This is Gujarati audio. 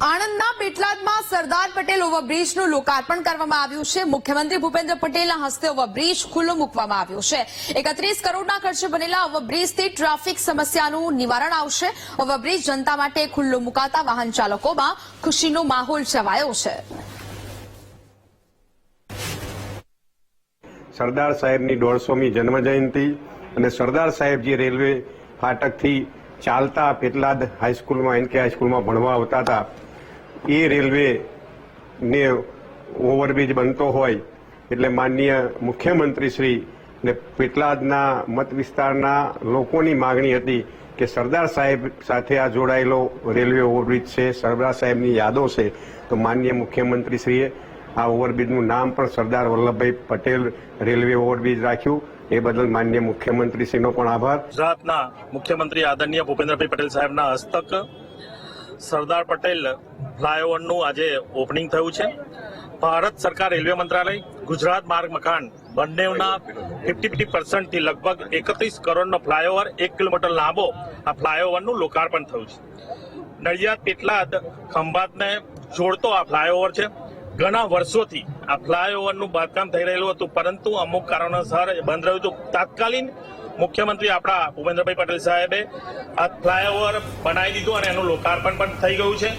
આણંદના પેટલાદમાં સરદાર પટેલ ઓવરબ્રિજનું લોકાર્પણ કરવામાં આવ્યું છે. મુખ્યમંત્રી ભૂપેન્દ્ર પટેલના હસ્તે ઓવરબ્રિજ ખુલ્લો મૂકવામાં આવ્યો છે. એકત્રીસ કરોડના ખર્ચે બનેલા ઓવરબ્રિજથી ટ્રાફિક સમસ્યાનું નિવારણ આવશે. ઓવરબ્રિજ જનતા માટે ખુલ્લો મુકાતા વાહન ચાલકોમાં ખુશીનો માહોલ છવાયો છે. સરદાર સાહેબની દોઢસોમી જન્મજયંતિ અને સરદાર સાહેબજી રેલવે ફાટકથી ચાલતા પેટલાદ હાઈસ્કૂલમાં એનકે હાઈસ્કૂલમાં ભણવા આવતા હતા એ રેલવે ને ઓવરબ્રિજ બનતો હોય એટલે માનનીય મુખ્યમંત્રી શ્રી ને પેટલાદના મત વિસ્તારના લોકોની માગણી હતી કે સરદાર સાહેબ સાથે આ જોડાયેલો રેલવે ઓવરબ્રિજ છે, સરદાર સાહેબની યાદો છે, તો માનનીય મુખ્યમંત્રી શ્રીએ આ ઓવરબ્રિજનું નામ પણ સરદાર વલ્લભભાઈ પટેલ રેલવે ઓવરબ્રિજ રાખ્યું. એ બદલ માનનીય મુખ્યમંત્રીશ્રીનો પણ આભાર. ગુજરાતના મુખ્યમંત્રી આદરણીય ભૂપેન્દ્રભાઈ પટેલ સાહેબના હસ્તક સરદાર પટેલ ફ્લાયઓવરનું આજે ઓપનિંગ થયું છે. ભારત સરકાર રેલવે મંત્રાલય, ગુજરાત માર્ગ મકાન બંનેના ફિફ્ટી ફિફ્ટી પર્સન્ટથી લગભગ એકત્રીસ કરોડનો ફ્લાયઓવર, એક કિલોમીટર લાંબો આ ફ્લાયઓવરનું લોકાર્પણ થયું છે. નડિયાદ, પેટલાદ, ખંભાતને જોડતો આ ફ્લાયઓવર છે. ઘણા વર્ષોથી આ ફ્લાયઓવરનું બાંધકામ થઈ રહેલું હતું, પરંતુ અમુક કારણોસર બંધ રહ્યું હતું. તાત્કાલિન મુખ્યમંત્રી આપણા ભૂપેન્દ્રભાઈ પટેલ સાહેબે આ ફ્લાયઓવર બનાવી દીધું અને એનું લોકાર્પણ પણ થઈ ગયું છે.